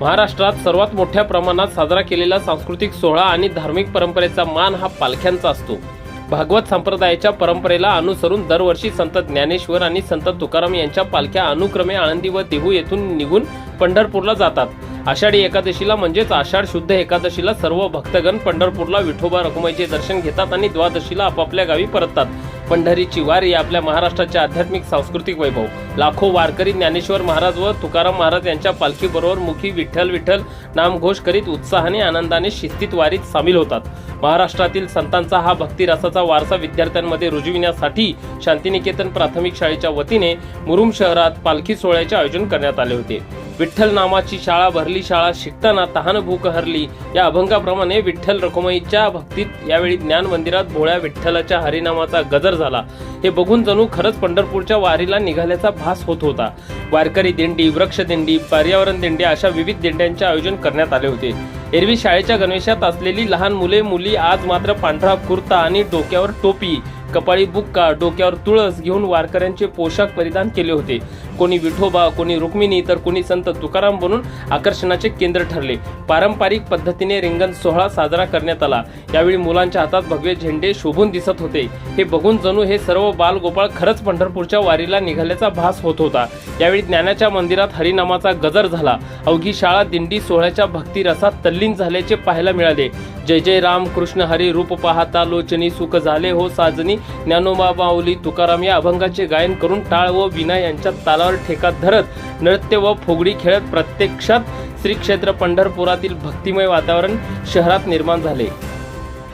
महाराष्ट्रात सर्वात मोठ्या प्रमाणात साजरा केलेला सांस्कृतिक सोहळा आणि धार्मिक परंपरेचा मान हा पालख्यांचा असतो. भागवत संप्रदायाच्या परंपरेला अनुसरून दरवर्षी संत ज्ञानेश्वर आणि संत तुकाराम यांच्या पालख्या अनुक्रमे आळंदी व देहू येथून निघून पंढरपूरला जातात. आषाढी एकादशीला म्हणजेच आषाढ शुद्ध एकादशीला सर्व भक्तगण पंढरपूरला विठोबा रखुमाईचे दर्शन घेतात आणि द्वादशीला आपापल्या गावी परततात. पंढरीची वारी आपल्या महाराष्ट्राचे आध्यात्मिक सांस्कृतिक वैभव. लाखो वारकरी ज्ञानेश्वर महाराज व तुकाराम महाराज यांच्या पालखीबरोबर मुखी विठ्ठल विठ्ठल नामघोष करीत उत्साहाने आनंदाने शिस्तीत वारीत सामील होतात. महाराष्ट्रातील संतांचा हा भक्तिरसाचा वारसा विद्यार्थ्यांमध्ये रुजविण्यासाठी शांतिनिकेतन प्राथमिक शाळेच्या वतीने मुरुम शहरात पालखी सोहळ्याचे आयोजन करण्यात आले होते. विठ्ठल नामाची शाळा भरली शाळा शिकताना तहान भूक हरली. या अभंगाप्रमाणे विठ्ठल रखुमाईच्या भक्तीत यावेळी ज्ञान मंदिरात भोळ्या विठ्ठलाच्या हरिनामाचा गजर झाला. हे बघून जणू खरंच पंढरपूरच्या वारीला निघाल्याचा भास होत होता. वारकरी दिंडी वृक्ष दिंडी पर्यावरण दिंडी अशा विविध दिंड्यांचे आयोजन करण्यात आले होते. एरवी शाळेच्या गणवेशात असलेली लहान मुले मुली आज मात्र पांढरा कुर्ता आणि डोक्यावर टोपी कपाळी बुक्का डोक्यावर तुळस घेऊन वारकऱ्यांचे पोशाख परिधान केले होते. कोणी विठोबा कोणी रुक्मिणी तर कोणी संत तुकाराम बनून आकर्षणाचे केंद्र ठरले. पारंपरिक पद्धतीने रिंगण सोहळा साजरा करण्यात आला. यावेळी मुलांच्या हातात भगवे झेंडे शोभून दिसत होते. हे बघून जणू हे सर्व बालगोपाळ खरंच पंढरपूरच्या वारीला निघाल्याचा भास होत होता. यावेळी ज्ञानाच्या मंदिरात हरिनामाचा गजर झाला. अवघी शाळा दिंडी सोहळ्याच्या भक्तिरसात तल्लीन झाल्याचे पाहायला मिळाले. जय जय राम कृष्ण हरी रूप पाहता लोचनी सुख झाले हो साजनी. ज्ञानोबा माऊली तुकाराम या अभंगाचे गायन करून टाळ व विना यांच्या तालावर ठेका धरत नृत्य व फुगडी खेळत प्रत्यक्षात श्री क्षेत्र पंढरपुरातील भक्तिमय वातावरण शहरात निर्माण झाले.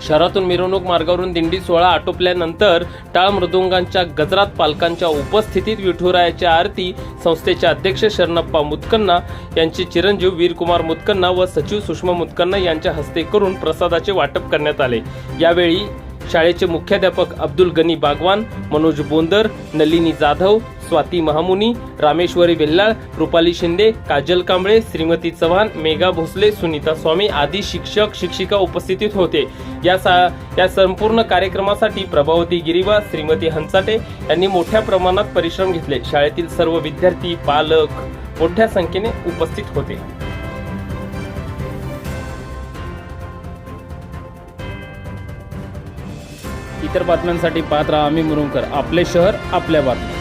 शहरातून मिरवणूक मार्गावरून दिंडी सोहळा आटोपल्यानंतर टाळ मृदुंगांच्या गजरात पालकांच्या उपस्थितीत विठुरायाच्या आरती संस्थेचे अध्यक्ष शरणप्पा मुतकन्ना यांचे चिरंजीव वीरकुमार मुतकन्ना व सचिव सुषमा मुतकन्ना यांच्या हस्ते करून प्रसादाचे वाटप करण्यात आले. यावेळी शाळेचे मुख्याध्यापक अब्दुल गनी बागवान मनोज बोंदर नलिनी जाधव स्वाती महामुनी रामेश्वरी बेल्लाळ रुपाली शिंदे काजल कांबळे श्रीमती चव्हाण मेघा भोसले सुनीता स्वामी आदी शिक्षक शिक्षिका उपस्थितीत होते. या सा या संपूर्ण कार्यक्रमासाठी प्रभावती गिरीवा श्रीमती हंचाटे यांनी मोठ्या प्रमाणात परिश्रम घेतले. शाळेतील सर्व विद्यार्थी पालक मोठ्या संख्येने उपस्थित होते. इतर बातम्यांसाठी पाहत राहा आम्ही मुरुमकर आपले शहर आपल्या बातम्या.